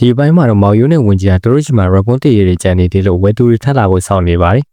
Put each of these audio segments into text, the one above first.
ဒီအပိုင်းမှာတော့မောင်ယိုးနဲ့ဝင်ကြီးကသူတို့ရှိမှ report တည်ရတဲ့ကြံနေသေးလို့ဝယ်သူတွေထပ်လာဖို့စောင့်နေပါတယ်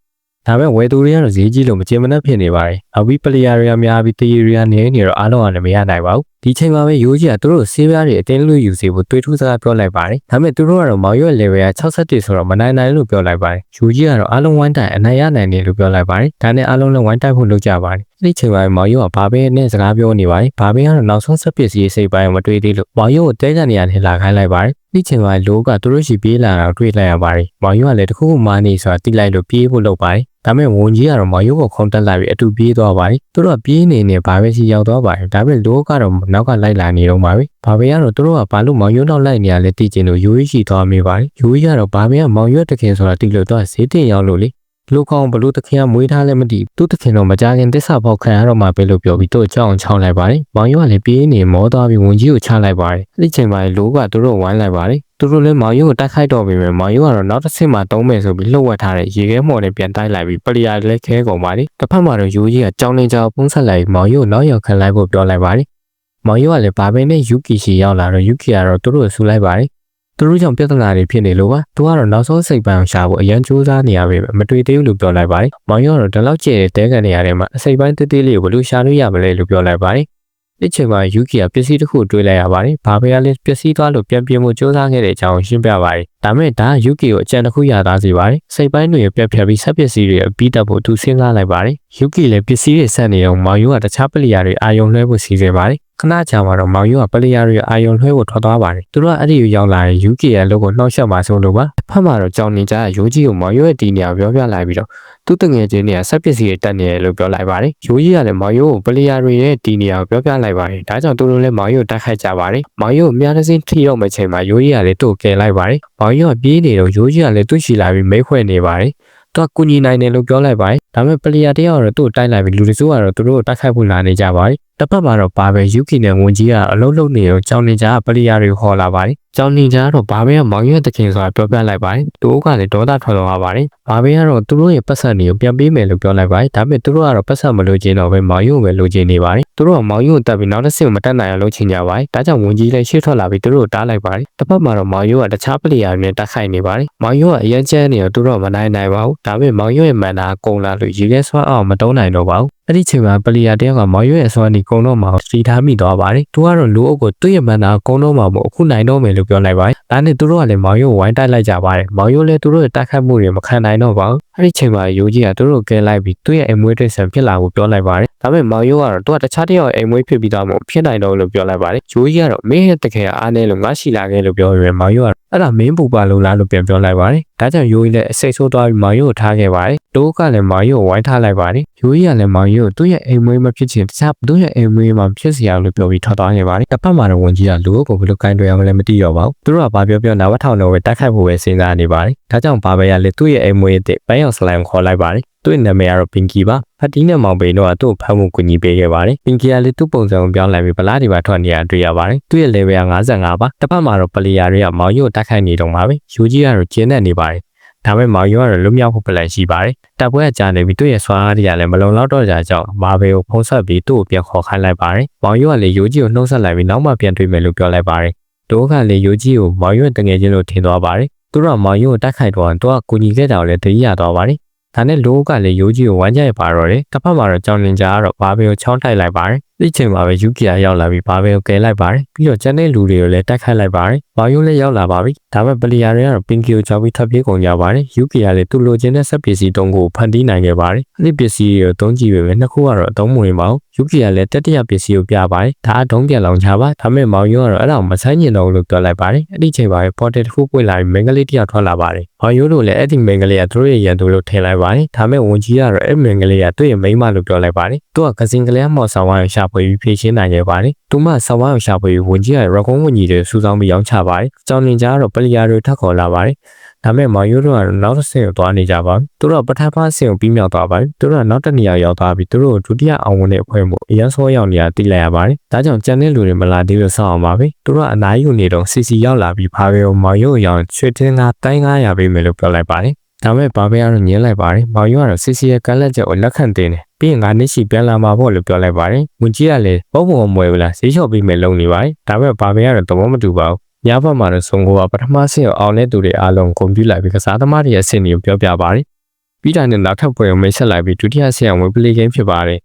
ဒါပေမဲ့ဝယ်သူတွေကတော့ဈေးကြီးလို့မကျေမနပ်ဖြစ်နေပါတယ်။နောက်ပြီးပလီယာတွေကများပြီးတည်ရတွေကနေနေတော့အားလုံးကလည်းမရနိုင်ပါဘူး။ ဒီချိန်မှာပဲရိုးကြီးကသူတို့ဆေးပြားတွေအတင်းလို့ယူစီဖို့တွေးထူးစကားပြောလိုက်ပါတယ်။ဒါပေမဲ့သူတို့ကတော့မောင်ရွက် level က61ဆိုတော့မနိုင်နိုင်လို့ပြောလိုက်ပါတယ်။ရိုးကြီးကတော့အားလုံးဝိုင်းတိုင်အနိုင်ရနိုင်တယ်လို့ပြောလိုက်ပါတယ်။ဒါနဲ့အားလုံးလည်းဝိုင်းတိုက်ဖို့လုပ်ကြပါတယ်။ဒီချိန်မှာမောင်ရွက်ကဘာပဲနဲ့စကားပြောနေပါတယ်။ဘာပဲကတော့နောက်ဆုံးဆက်ပစ္စည်းစိတ်ပိုင်းမတွေးသေးလို့မောင်ရွက်ကိုတဲကြနေရနေလာခိုင်းလိုက်ပါတယ်။ဒီချိန်မှာလိုကသူတို့ရှိပြေးလာတာတွေ့လိုက်ရပါတယ်။မောင်ရွက်ကလည်းတခုခုမာနေဆိုတာတိလိုက်လို့ပြေးဖို့လုပ်ပါတယ်။ ဒါပေမဲ့ဝန်ကြီးကတော့မောင်ရုပ်ကိုခုံတက်လာပြီးအတူပြေးသွားပါတယ်။သူတို့ကပြေးနေနေဘာပဲရှိရောက်သွားပါတယ်။ဒါပေမဲ့လိုကတော့နောက်ကလိုက်လာနေတော့ပါပဲ။ဘာပဲကတော့သူတို့ကဘာလို့မောင်ရုပ်နောက်လိုက်နေရလဲသိချင်လို့ရိုးရှိသွားမိပါတယ်။ရိုးကတော့ဘာပဲကမောင်ရုပ်တခင်ဆိုတာတိလို့တော့ဈေးတင်ရောက်လို့လေ။ လူကောင်ဘလို့တခင်ကမွေးထားလဲမသိသူ့တခင်တော့မကြခင်တစ္ဆာပေါက်ခံရတော့မှပဲလို့ပြောပြီးသူ့အကြောင်းချောင်းလိုက်ပါတယ်။မောင်ရုပ်ကလည်းပြေးနေမောသွားပြီးဝန်ကြီးကိုချလိုက်ပါတယ်။အဲ့ဒီချိန်မှာလိုကသူတို့ဝိုင်းလိုက်ပါတယ်။သူတို့လည်းမောင်ရုပ်ကိုတိုက်ခိုက်တော့ပြီပဲမောင်ရုပ်ကတော့နောက်တစ်ဆင့်မှတုံးမယ်ဆိုပြီးလှုပ်ဝက်ထားတဲ့ရေခဲမော်နဲ့ပြန်တိုက်လိုက်ပြီးပလီယာလည်းခဲကုန်ပါလေတစ်ဖက်မှာတော့ယူကြီးကကြောင်းနေကြောင်ပုံဆက်လိုက်မောင်ရုပ်နောက်ရောက်ခံလိုက်ဖို့ပြောလိုက်ပါတယ်မောင်ရုပ်ကလည်းဘာပဲနဲ့ယူကီရှိရောက်လာတော့ယူကီကတော့သူတို့ကိုဆူလိုက်ပါတယ် သူတို့ကြောင့်ပြဿနာတွေဖြစ်နေလို့ပါသူကတော့နောက်ဆုံးစိတ်ပန်းရှာဖို့အရန်ကြိုးစားနေရပြီမတွေ့သေးဘူးလို့ပြောလိုက်ပါတယ်မောင်ရုပ်ကတော့ဒီလောက်ကျဲတဲ့တဲကန်နေရတဲ့မှာအစိတ်ပိုင်းတေးသေးလေးကိုဘယ်လိုရှာလို့ရမလဲလို့ပြောလိုက်ပါတယ်ဒီချိန်မှာယူကီကပစ္စည်းတစ်ခုတွေးလိုက်ရပါတယ်။ဘာပဲလဲပစ္စည်းသွားလို့ပြန်ပြင်မှုစူးစမ်းခဲ့တဲ့အကြောင်းရှင်းပြပါတယ်။ဒါမဲ့ဒါယူကီကိုအကြံတစ်ခုရသားစေပါတယ်။စိတ်ပိုင်းတွေပြက်ဖြတ်ပြီးဆက်ပစ္စည်းတွေအပြီးတက်ဖို့သူစဉ်းစားလိုက်ပါတယ်။ယူကီလည်းပစ္စည်းတွေဆက်နေအောင်မောင်ယူကတခြားပလီယာတွေအာယုံလွှဲဖို့စီစဉ်ပါတယ်။ ခဏကြာမှာတော့မောင်ယူကပလီယာတွေအာယုံလွှဲဖို့ထွက်သွားပါတယ်။သူတို့ကအဲ့ဒီကိုရောက်လာရင်ယူကီရဲ့အလုပ်ကိုနှောက်ယှက်မှာဆိုလို့ပါ။ဖတ်မှာတော့ကြောင်နေကြရိုးကြီးကိုမောင်ယူရဲ့ဒီနေရာပြောပြလိုက်ပြီးတော့သူ့တငယ်ချင်းတွေကဆက်ပစ္စည်းတွေတက်နေတယ်လို့ပြောလိုက်ပါတယ်။ရိုးကြီးကလည်းမောင်ယိုကိုပလီယာတွေရဲ့ဒီနေရာကိုပြောပြလိုက်ပါတယ်။ဒါကြောင့်သူတို့လည်းမောင်ယိုကိုတိုက်ခိုက်ကြပါတယ်။မောင်ယိုကိုမြားတစ်စင်းထိတော့မယ့်ချိန်မှာရိုးကြီးကလည်းသူ့ကိုကယ်လိုက်ပါတယ်။မောင်ယိုကပြေးနေတော့ရိုးကြီးကလည်းသူ့ရှိလာပြီးမိတ်ခွဲနေပါတယ်။သူကကုညီနိုင်တယ်လို့ပြောလိုက်ပါတယ်။ဒါပေမဲ့ပလီယာတယောက်ကတော့သူ့ကိုတိုက်လိုက်ပြီးလူတစုကတော့သူတို့ကိုတိုက်ခိုက်ဖို့လာနေကြပါတယ်။ တစ်ဖက်မှာတော့ဘာပဲယူကီနဲ့ဝန်ကြီးကအလုံးလုံးနေတော့ကြောင်နေကြပလီယာတွေခေါ်လာပါတယ်။ ကြောင်နေကြတော့ဘာပဲကမောင်ရွက်တခင်ဆိုတာပြောပြလိုက်ပါတယ်။သူတို့ကလည်းဒေါသထွက်သွားပါတယ်။ဘာပဲကတော့သူတို့ရဲ့ပတ်ဆက်တွေကိုပြန်ပေးမယ်လို့ပြောလိုက်ပါတယ်။ဒါပေမဲ့သူတို့ကတော့ပတ်ဆက်မလို့ခြင်းတော့ပဲမောင်ရွက်ပဲလိုချင်နေပါတယ်။သူတို့ကမောင်ရွက်ကိုတက်ပြီးနောက်တစ်ဆင့်မတက်နိုင်အောင်လုပ်ချင်ကြပါတယ်။ဒါကြောင့်ဝန်ကြီးလည်းရှေ့ထွက်လာပြီးသူတို့ကိုတားလိုက်ပါတယ်။တစ်ဖက်မှာတော့မောင်ရွက်ကတခြားပလီယာတွေနဲ့တိုက်ခိုက်နေပါတယ်။မောင်ရွက်ကအရင်ကျန်းနေတော့သူတို့ကမနိုင်နိုင်ပါဘူး။ဒါပေမဲ့မောင်ရွက်ရဲ့မန်နာကုန်လာလို့ရေခဲဆွမ်းအောင်မတုံးနိုင်တော့ပါဘူး။အဲ့ဒီချိန်မှာပလီယာတယောက်ကမောင်ရွက်ရဲ့အစွမ်းဒီကုံတော့မှာစီထားမိသွားပါတယ်။သူကတော့လူအုပ်ကိုသူ့ရဲ့မန်နာကုံတော့မှာမို့အခုနိုင်တော့မယ်လို့ပြောလိုက်ပါတယ်။ဒါနဲ့သူတို့ကလည်းမောင်ရွက်ကိုဝိုင်းတိုက်လိုက်ကြပါတယ်။မောင်ရွက်လည်းသူတို့ရဲ့တိုက်ခိုက်မှုတွေမခံနိုင်တော့ပါဘူး။ အဲ့ဒီချိန်မှာယူကြီးကသူတို့ကိုကဲလိုက်ပြီးသူ့ရဲ့အိမ်မွေးတိတ်ဆန်ဖြစ်လာကိုပြောလိုက်ပါတယ်။ဒါပေမဲ့မောင်ရွက်ကတော့သူကတခြားတယောက်အိမ်မွေးဖြစ်ပြီးသားမို့ဖြစ်နိုင်တော့လို့ပြောလိုက်ပါတယ်။ယူကြီးကတော့မင်းရဲ့တကယ်အားနေလို့ငါရှိလာခဲ့လို့ပြောရင်မောင်ရွက်ကအဲ့ဒါမင်းပူပါလို့လားလို့ပြန်ပြောလိုက်ပါတယ်။ဒါကြောင့်ယူကြီးလည်းအစိတ်ဆိုးသွားပြီးမောင်ရွက်ကိုထားခဲ့ပါတယ်။တိုးကလည်းမောင်ရွက်ကိုဝိုင်းထားလိုက်ပါတယ်။ယူကြီးကလည်းမောင်ရွက်ကိုသူ့ရဲ့အိမ်မွေးမဖြစ်ချင်တခြားသူ့ရဲ့အိမ်မွေးမှာဖြစ်စီအောင်လို့ပြောပြီးထွက်သွားခဲ့ပါတယ်။တစ်ဖက်မှာတော့ဝန်ကြီးကလူအုပ်ကိုဘယ်လိုကင်တွယ်အောင်လဲမသိတော့ပါဘူး။သူတို့ကဘာပြောပြောနာဝထောင်တော့ပဲတိုက်ခိုက်ဖို့ပဲစဉ်းစားနေပါတယ်။ဒါကြောင့်ဘာပဲရလေသူ့ရဲ့အိမ်မွေးအစ်ပန်းရောက်စလိုင်ခေါ်လိုက်ပါတယ်။သူ့ရဲ့နာမည်ကတော့ပင်ကီပါဖတ်တီးနဲ့မောင်ပိန်တို့ကသူ့ကိုဖမ်းမှုကူညီပေးခဲ့ပါတယ်ပင်ကီကလည်းသူ့ပုံစံကိုပြောင်းလိုက်ပြီးဗလာဒီပါထွက်နေရတွေ့ရပါတယ်သူ့ရဲ့ level က55ပါတစ်ဖက်မှာတော့ပလီယာတွေကမောင်ရို့တိုက်ခိုက်နေတော့မှာပဲယူကြီးကတော့ကျင်းနေနေပါတယ်ဒါပေမဲ့မောင်ရိုးကတော့လွတ်မြောက်ဖို့ပလန်ရှိပါတယ်။တပ်ပွဲကကြာနေပြီးသူ့ရဲ့ဆွမ်းအားတွေကလည်းမလုံလောက်တော့ကြကြောင်းမာဘယ်ကိုဖုံးဆက်ပြီးသူ့ကိုပြန်ခေါ်ခိုင်းလိုက်ပါတယ်။မောင်ရိုးကလည်းယူကြီးကိုနှုတ်ဆက်လိုက်ပြီးနောက်မှပြန်တွေ့မယ်လို့ပြောလိုက်ပါတယ်။တိုးကလည်းယူကြီးကိုမောင်ရိုးတငယ်ချင်းလို့ထင်သွားပါတယ်။ သူတို့ကမောင်ရိုးကိုတိုက်ခိုက်တော့သူကကူညီခဲ့တာကိုလည်းတတိယသွားပါတယ်။ဒါနဲ့လိုးကလည်းရိုးကြီးကိုဝမ်းကြရပါတော့တယ်။တစ်ဖက်မှာတော့ကြောင်လင်ကြားကတော့ဘာဘယ်ကိုချောင်းတိုက်လိုက်ပါတယ်။ဒီချိန်မှာပဲယူကီယာရောက်လာပြီးဘာဘယ်ကိုကယ်လိုက်ပါတယ်။ပြီးတော့ကျန်တဲ့လူတွေကိုလည်းတိုက်ခိုက်လိုက်ပါတယ်။ ဘာယိုလည်းရောက်လာပါပြီ။ဒါပေမဲ့ပလီယာတွေကတော့ပင်ကီကိုကြောက်ပြီးထပ်ပြေးကုန်ကြပါတယ်။ယူကီယာလည်းသူ့လိုချင်တဲ့စက်ပစ္စည်းတုံးကိုဖန်တီးနိုင်ခဲ့ပါတယ်။အဲ့ဒီပစ္စည်းတွေကိုတုံးကြည့်ပေမဲ့နှစ်ခုကတော့အသုံးမဝင်ပါဘူး။ယူကီယာလည်းတတိယပစ္စည်းကိုပြပါတယ်။ဒါအတုံးပြန်လောင်ချပါ။ဒါပေမဲ့မောင်ယိုကတော့အဲ့ဒါကိုမဆိုင်ကျင်တော့ဘူးလို့ပြောလိုက်ပါတယ်။အဲ့ဒီချိန်မှာပဲပေါ်တယ်တစ်ခုပွင့်လာပြီးမင်္ဂလေးတစ်ယောက်ထွက်လာပါတယ်။မောင်ယိုတို့လည်းအဲ့ဒီမင်္ဂလေးကသူတို့ရဲ့ရန်သူလို့ထင်လိုက်ပါတယ်။ဒါပေမဲ့ဝန်ကြီးကတော့အဲ့မင်္ဂလေးကသူ့ရဲ့မိန်းမလို့ပြောလိုက်ပါတယ်။သူကကစင်ကလေးမော်ဆောင်ဝိုင်းရှာဖွေပြီးဖြည့်ရှင်းနိုင်ခဲ့ပါတယ်။သူမဆောင်ဝိုင်းရှာဖွေပြီးဝန်ကြီးကရကုန်းဝန်ကြီးတွေစူးစောင်းပြီးရောင်းချပါတယ်။ကြောင်လင်ကြားကတော့ပလီယာတွေထပ်ခေါ်လာပါတယ်။ဒါပေမဲ့မောင်ရိုးတို့ကတော့နောက်တစ်ဆင့်ကိုသွားနေကြပါဘူး။သူတို့ကပထမဆင့်ကိုပြီးမြောက်သွားပါတယ်။သူတို့ကနောက်တစ်နေရာရောက်သွားပြီးသူတို့ဒုတိယအောင်ဝင်တဲ့အဖွဲ့မှုအရန်ဆောရောက်နေတာသိလိုက်ရပါတယ်။ဒါကြောင့်ကြံတဲ့လူတွေမလာသေးလို့စောင့်အောင်ပါပဲ။သူတို့ကအနားယူနေတော့စီစီရောက်လာပြီးဖာဘဲကိုမောင်ရိုးရောင်ချွေတင်းကတိုင်း900ပေးမယ်လို့ပြောလိုက်ပါတယ်။ဒါမဲ့ဘာပဲကတော့ညင်းလိုက်ပါတယ်။မောင်ရိုးကတော့စီစီရဲ့ကမ်းလက်ချက်ကိုလက်ခံတင်တယ်။ပြီးရင်ငါနှစ်ရှိပြန်လာမှာပေါ့လို့ပြောလိုက်ပါတယ်။ဝင်ကြီးကလည်းပုံပုံမွဲဘူးလားဈေးလျှော့ပေးမယ်လုပ်နေပါတယ်။ဒါပေမဲ့ဘာပဲကတော့သဘောမတူပါဘူး။ ညဘက်မှာတော့ဆုံကိုကပထမဆင့်ကိုအောင်တဲ့သူတွေအားလုံးဂုဏ်ပြုလိုက်ပြီးကစားသမားတွေရဲ့အဆင့်တွေကိုပြောပြပါတယ်ပြီးတာနဲ့နောက်ထပ်ပွဲကိုမိတ်ဆက်လိုက်ပြီးဒုတိယဆင့်အောင်ဝင်ပလေးဂိမ်းဖြစ်ပါတယ်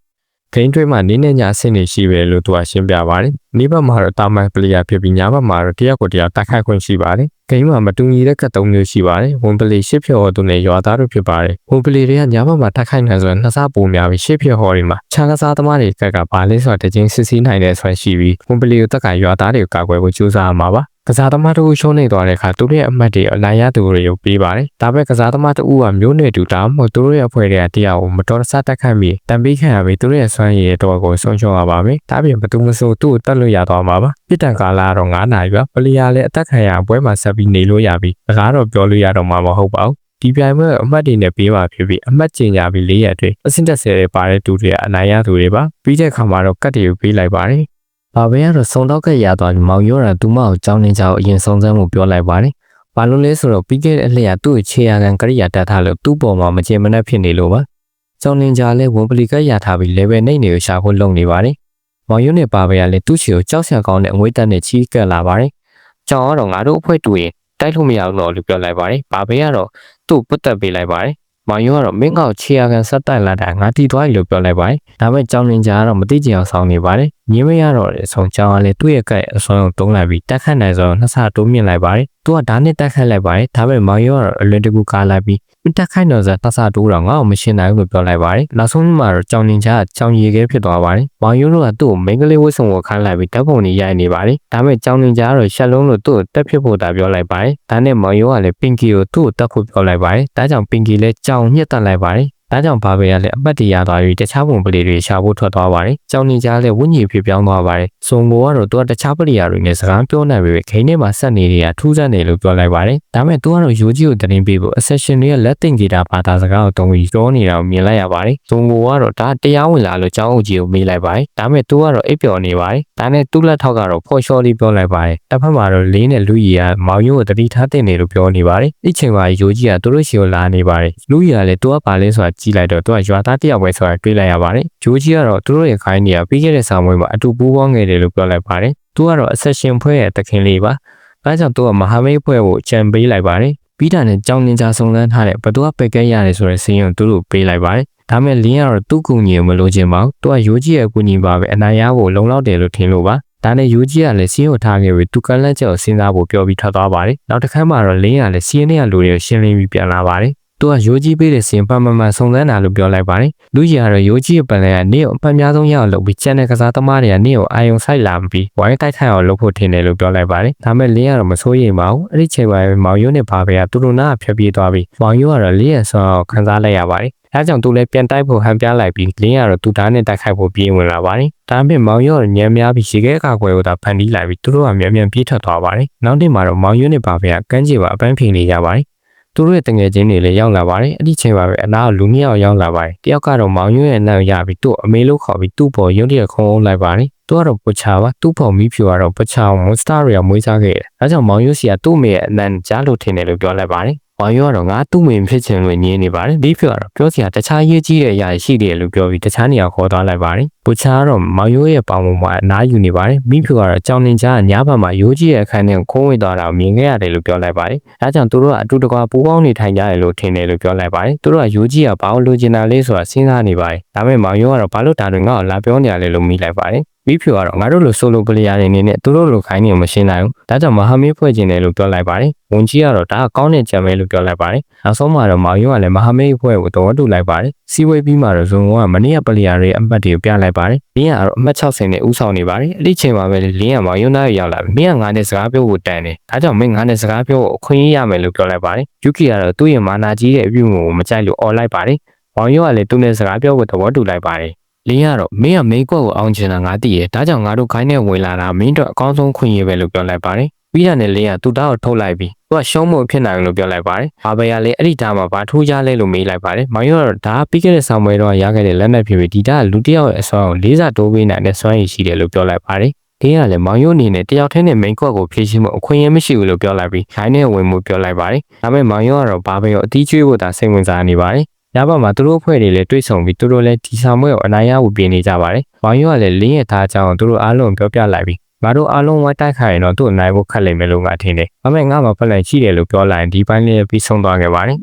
ဂိမ်းတွဲမှာနင်းနေညအဆင့်တွေရှိပဲလို့သူကရှင်းပြပါတယ်နေ့ဘက်မှာတော့တာမန်ပလေးယာဖြစ်ပြီးညဘက်မှာတော့တယောက်ကိုတယောက်တိုက်ခိုက်ခွင့်ရှိပါတယ်ဂိမ်းမှာမတူညီတဲ့ကတ်သုံးမျိုးရှိပါတယ်ဝင်ပလေးရှစ်ဖြော်သူနဲ့ရွာသားတို့ဖြစ်ပါတယ်ဝင်ပလေးတွေကညဘက်မှာတိုက်ခိုက်နိုင်ဆိုရင်နှစ်ဆပိုများပြီးရှစ်ဖြော်ဟော်တွေမှာခြားကစားသမားတွေကကဘာလဲဆိုတာတချင်းစစ်ဆေးနိုင်တဲ့ဆွမ်းရှိပြီးဝင်ပလေးကိုတက်ကရွာသားတွေကိုကာကွယ်ဖို့ကြိုးစားရမှာပါ ကစားသမားတို့ရှုံးနေသွားတဲ့အခါသူတို့ရဲ့အမှတ်တွေအနိုင်ရသူတွေကိုပေးပါတယ်။ဒါပေမဲ့ကစားသမားတဦးကမျိုးနွယ်တူတာမဟုတ်သူတို့ရဲ့အဖွဲ့တွေကတရားကိုမတော်တဆတက်ခတ်ပြီးတံပေးခံရပြီးသူတို့ရဲ့စွမ်းရည်ရဲ့တော့ကိုဆုံးရှုံးရပါမယ်။ဒါပြင်ဘသူမဆိုသူ့ကိုတတ်လို့ရသွားမှာပါ။ပြစ်ဒဏ်ကာလကတော့9နာရီပါ။ပလီယာလည်းအသက်ခံရပွဲမှာဆက်ပြီးနေလို့ရပြီးစကားတော့ပြောလို့ရတော့မှာမဟုတ်ပါဘူး။ဒီပြိုင်ပွဲအမှတ်တွေနဲ့ပေးပါဖြစ်ပြီးအမှတ်ကျင်ကြပြီး၄ရက်အတွင်းအဆင့်တက်ဆယ်တွေပါတဲ့သူတွေကအနိုင်ရသူတွေပါပြီးတဲ့အခါမှာတော့ကတ်တွေကိုပေးလိုက်ပါတယ်။ ဘာပဲရတော့စုံတော့ကရသွားပြီးမောင်ရောတာသူမကိုကြောင်းနေကြအောင်အရင်ဆုံးစမ်းမှုပြောလိုက်ပါတယ်။ဘာလို့လဲဆိုတော့ပြီးခဲ့တဲ့အလှည့်ကသူ့ကိုခြေရကန်ကရိယာတက်ထားလို့သူ့ပေါ်မှာမကျေမနပ်ဖြစ်နေလို့ပါ။ကြောင်းနေကြလဲဝန်ပလီကရထားပြီး level နှိမ့်နေကိုရှာဖို့လုပ်နေပါတယ်။မောင်ရုံနဲ့ပါပဲရလဲသူ့ချီကိုကြောက်ဆရာကောင်းတဲ့အငွေးတက်နဲ့ချီးကပ်လာပါတယ်။ကြောင်ကတော့ငါတို့အဖွဲ့တူရင်တိုက်လို့မရဘူးတော့လို့ပြောလိုက်ပါတယ်။ဘာပဲကတော့သူ့ပုတ်တက်ပေးလိုက်ပါတယ်။မောင်ရုံကတော့မင်းကောက်ခြေရကန်ဆက်တိုက်လာတာငါတီသွားပြီလို့ပြောလိုက်ပါတယ်။ဒါပေမဲ့ကြောင်နေကြကတော့မသိကြအောင်ဆောင်နေပါတယ်။ ညင်းမရတော့တဲ့အဆုံးကြောင်ကလည်းသူ့ရဲ့ကဲ့အစွမ်းကိုတုံးလိုက်ပြီးတက်ခတ်နိုင်ဆုံးနှစ်ဆတိုးမြင့်လိုက်ပါတယ်။သူကဓာတ်နဲ့တက်ခတ်လိုက်ပါတယ်။ဒါပေမဲ့မောင်ရုံကတော့အလွန်တကူကားလိုက်ပြီးတက်ခိုင်းတော့စားနှစ်ဆတိုးတော့ငါ့ကိုမရှင်းနိုင်ဘူးလို့ပြောလိုက်ပါတယ်။နောက်ဆုံးမှာတော့ကြောင်နေကြကကြောင်ရည်ခဲဖြစ်သွားပါတယ်။မောင်ရုံတို့ကသူ့ကိုမိန်းကလေးဝတ်စုံကိုခိုင်းလိုက်ပြီးတပ်ပုံကြီးရိုက်နေပါတယ်။ဒါပေမဲ့ကြောင်နေကြကတော့ရှက်လုံးလို့သူ့ကိုတက်ဖြစ်ဖို့တာပြောလိုက်ပါတယ်။ဒါနဲ့မောင်ရုံကလည်းပင်ကီကိုသူ့ကိုတက်ဖို့ပြောလိုက်ပါတယ်။ဒါကြောင့်ပင်ကီလည်းကြောင်ညှက်တက်လိုက်ပါတယ်။ ဒါကြောင့်ဘာပဲရလဲအပတ်တရသွားပြီးတခြားပုံပလေးတွေရှာဖို့ထွက်သွားပါတယ်။ကြောင်နေကြလည်းဝိညာဉ်ဖြစ်ပြောင်းသွားပါတယ်။စုံဘောကတော့သူကတခြားပရိယာတွေနဲ့စကားပြောနိုင်ပြီခိန်းထဲမှာဆက်နေတွေကထူးဆန်းတယ်လို့ပြောလိုက်ပါတယ်။ဒါပေမဲ့သူကတော့ယူကြီးကိုတင်ပေးဖို့ accession တွေရဲ့လက်တင်ဂီတာဘာသာစကားကိုတုံးပြီးပြောနေတာကိုမြင်လိုက်ရပါတယ်။စုံဘောကတော့ဒါတရားဝင်လာလို့ကျောင်းအုပ်ကြီးကိုမေးလိုက်ပါတယ်။ဒါပေမဲ့သူကတော့အိပ်ပျော်နေပါတယ်။ဒါနဲ့သူ့လက်ထောက်ကတော့ဖော်ရှော်လေးပြောလိုက်ပါတယ်။တစ်ဖက်မှာတော့လင်းနဲ့လူကြီးကမောင်ယိုးကိုတတိထားတင်နေလို့ပြောနေပါတယ်။ဒီချိန်မှာယူကြီးကသူတို့ရှီကိုလာနေပါတယ်။လူကြီးကလည်းသူကပါလဲဆိုတာကြည့်လိုက်တော့သူကရွာသားတယောက်ပဲဆိုတာတွေးလိုက်ရပါတယ်။ဂျိုးကြီးကတော့သူတို့ရဲ့ခိုင်းနေရပြီးခဲ့တဲ့ဆောင်ပွဲမှာအတူပူးပေါင်းခဲ့တယ်လို့ပြောလိုက်ပါတယ်။သူကတော့ accession ဖွဲ့ရဲ့တခင်လေးပါ။ဒါကြောင့်သူကမဟာမိတ်ဖွဲ့ကိုကြံပေးလိုက်ပါတယ်။ပြီးတာနဲ့ကြောင်နင်ဂျာစုံစမ်းထားတဲ့ဘသူကပက်ကဲရတယ်ဆိုတဲ့စီးရင်သူတို့ပေးလိုက်ပါတယ်။ဒါမဲ့လင်းကတော့သူ့ကူညီကိုမလိုချင်ပါဘူး။သူကရိုးကြီးရဲ့ကူညီပါပဲအနိုင်ရဖို့လုံလောက်တယ်လို့ထင်လို့ပါ။ဒါနဲ့ယူကြီးကလည်းစီးကိုထားခဲ့ပြီးသူကလန့်ချက်ကိုစဉ်းစားဖို့ပြောပြီးထွက်သွားပါတယ်။နောက်တစ်ခါမှတော့လင်းကလည်းစီးနဲ့လူတွေကိုရှင်းလင်းပြီးပြန်လာပါတယ်။ သူကရိုးကြီးပေးတဲ့စင်ပတ်မမှန်စုံစမ်းတာလို့ပြောလိုက်ပါတယ်။လူကြီးကတော့ရိုးကြီးရဲ့ပန်လဲကနေကိုအပတ်များဆုံးရအောင်လုပ်ပြီးကျန်တဲ့ကစားသမားတွေကနေကိုအာယုံဆိုင်လာပြီးဝိုင်းတိုက်ခိုက်အောင်လုပ်ဖို့ထင်တယ်လို့ပြောလိုက်ပါတယ်။ဒါမဲ့လင်းကတော့မစိုးရိမ်ပါဘူး။အဲ့ဒီချိန်မှာမောင်ယွန်းနဲ့ဘာပဲကတူတူနာဖြတ်ပြေးသွားပြီးမောင်ယွန်းကတော့လင်းရဲ့ဆောင်းကိုခန်းစားလိုက်ရပါတယ်။အဲကြောင့်သူလည်းပြန်တိုက်ဖို့ဟန်ပြလိုက်ပြီးလင်းကတော့သူသားနဲ့တိုက်ခိုက်ဖို့ပြေးဝင်လာပါတယ်။ဒါပေမဲ့မောင်ရောညံများပြီးရေခဲအကာကွယ်ကိုသာဖန်တီးလိုက်ပြီးသူတို့ကမြန်မြန်ပြေးထွက်သွားပါတယ်။နောက်တစ်မှာတော့မောင်ရွနဲ့ဘာဖေကကန်းချီပါအပန်းဖိနေကြပါတယ်။ သူတို့ရဲ့တငယ်ချင်းတွေလည်းရောက်လာပါတယ်။အဲ့ဒီချိန်မှာပဲအနားကလူနှစ်ယောက်ရောက်လာပါတယ်။တယောက်ကတော့မောင်ရွရဲ့အနံ့ရပြီးသူ့အမေလို့ခေါ်ပြီးသူ့ပေါ်ရုံတရက်ခုံအောင်လိုက်ပါတယ်။သူကတော့ပချာပါသူ့ဖော်မီးဖြူကတော့ပချာမွန်စတာတွေကမွေးစားခဲ့တယ်။ဒါကြောင့်မောင်ရွစီကသူ့မေရဲ့အနံ့ကြားလို့ထင်တယ်လို့ပြောလိုက်ပါတယ်။ မောင်ရောကတော့ငါသူ့မင်ဖြစ်ချင်လို့ညင်းနေပါတယ်ဒီဖြစ်ကတော့ပြောစရာတခြားရေးကြီးတဲ့အရာရှိတယ်လို့ပြောပြီးတခြားနေရာခေါ်သွားလိုက်ပါတယ်ပူချာကတော့မောင်ရိုးရဲ့ပေါင်ပေါ်မှာအနားယူနေပါတယ်မိဖြူကတော့ကြောင်နေကြညဘက်မှာရိုးကြီးရဲ့အခန်းထဲကိုခိုးဝင်သွားတာကိုမြင်ခဲ့ရတယ်လို့ပြောလိုက်ပါတယ်ဒါကြောင့်သူတို့ကအတူတကွပူးပေါင်းနေထိုင်ကြတယ်လို့ထင်တယ်လို့ပြောလိုက်ပါတယ်သူတို့ကရိုးကြီးကဘာလို့လိုချင်တာလဲဆိုတာစဉ်းစားနေပါတယ်ဒါပေမဲ့မောင်ရိုးကတော့ဘာလို့ဒါတွေငါ့ကိုလာပြောနေရလဲလို့မိလိုက်ပါတယ် မိဖြူကတော့ငါတို့လိုဆိုလိုပလေယာတွေအနေနဲ့သူတို့လိုခိုင်းနေမရှင်းနိုင်ဘူး။ဒါကြောင့်မဟာမင်းဖွဲ့ကျင်တယ်လို့ပြောလိုက်ပါတယ်။ဝန်ကြီးကတော့ဒါကကောင်းတဲ့ကြံပဲလို့ပြောလိုက်ပါတယ်။နောက်ဆုံးမှာတော့မောင်ယွန်းကလည်းမဟာမင်းဖွဲ့ကိုတော်တူလိုက်ပါတယ်။စီဝေးပြီးမှတော့ဇုံကမနေ့ကပလေယာတွေအမှတ်တွေကိုပြလိုက်ပါတယ်။လင်းကတော့အမှတ်60နဲ့ဥဆောင်နေပါတယ်။အဲ့ဒီချိန်မှာပဲလင်းကမောင်ယွန်းသားရောက်လာပြီ။မင်းကငါနဲ့စကားပြောဖို့တန်တယ်။ဒါကြောင့်မင်းငါနဲ့စကားပြောဖို့အခွင့်အရေးရမယ်လို့ပြောလိုက်ပါတယ်။ယူကီကတော့သူ့ရဲ့မာနာကြီးရဲ့အပြုအမူကိုမကြိုက်လို့អော်လိုက်ပါတယ်။မောင်ယွန်းကလည်းသူနဲ့စကားပြောဖို့သဘောတူလိုက်ပါတယ်။ လင်းကတော့မင်းကမိန်ကွက်ကိုအောင်ချင်တာငါသိရဲ့ဒါကြောင့်ငါတို့ခိုင်းနဲ့ဝင်လာတာမင်းတို့အကောင်းဆုံးခွင့်ရပဲလို့ပြောလိုက်ပါတယ်ပြီးတာနဲ့လင်းကသူ့သားကိုထုတ်လိုက်ပြီးသူကရှုံးမို့ဖြစ်နိုင်လို့ပြောလိုက်ပါတယ်ဘာပဲရလဲအဲ့ဒီဓာတ်မှာဘာထူးခြားလဲလို့မေးလိုက်ပါတယ်မောင်ရောဒါပြီးခဲ့တဲ့ဆောင်ပွဲတော့ရခဲ့တဲ့လက်နက်ဖြစ်ပြီးဒီဓာတ်လူတစ်ယောက်ရဲ့အစွမ်းကိုလေးစားတိုးပေးနိုင်တဲ့စွမ်းရည်ရှိတယ်လို့ပြောလိုက်ပါတယ်ဒင်းကလည်းမောင်ယိုအနေနဲ့တယောက်တည်းနဲ့မိန်ကွက်ကိုဖြည့်ရှင်းမှုအခွင့်အရေးမရှိဘူးလို့ပြောလိုက်ပြီးခိုင်းနဲ့ဝင်မှုပြောလိုက်ပါတယ်ဒါပေမဲ့မောင်ယိုကတော့ဘာပဲရောအတီးကျွေးဖို့သာစိတ်ဝင်စားနေပါတယ် ညဘက်မှာသူတို့အဖွဲ့တွေလည်းတွေ့ဆုံပြီးသူတို့လည်းဒီဆောင်ပွဲကိုအနိုင်ရဖို့ပြင်နေကြပါတယ်။မောင်ရိုးကလည်းလင်းရဲ့သားအကြောင်းကိုသူတို့အားလုံးပြောပြလိုက်ပြီးငါတို့အားလုံးဝိုင်းတိုက်ခိုက်ရင်တော့သူ့အနိုင်ဖို့ခက်လိမ့်မယ်လို့ငါထင်တယ်။ဒါပေမဲ့ငါမှဖက်လန်ရှိတယ်လို့ပြောလိုက်ရင်ဒီပိုင်းလေးပြီးဆုံးသွားခဲ့ပါတယ်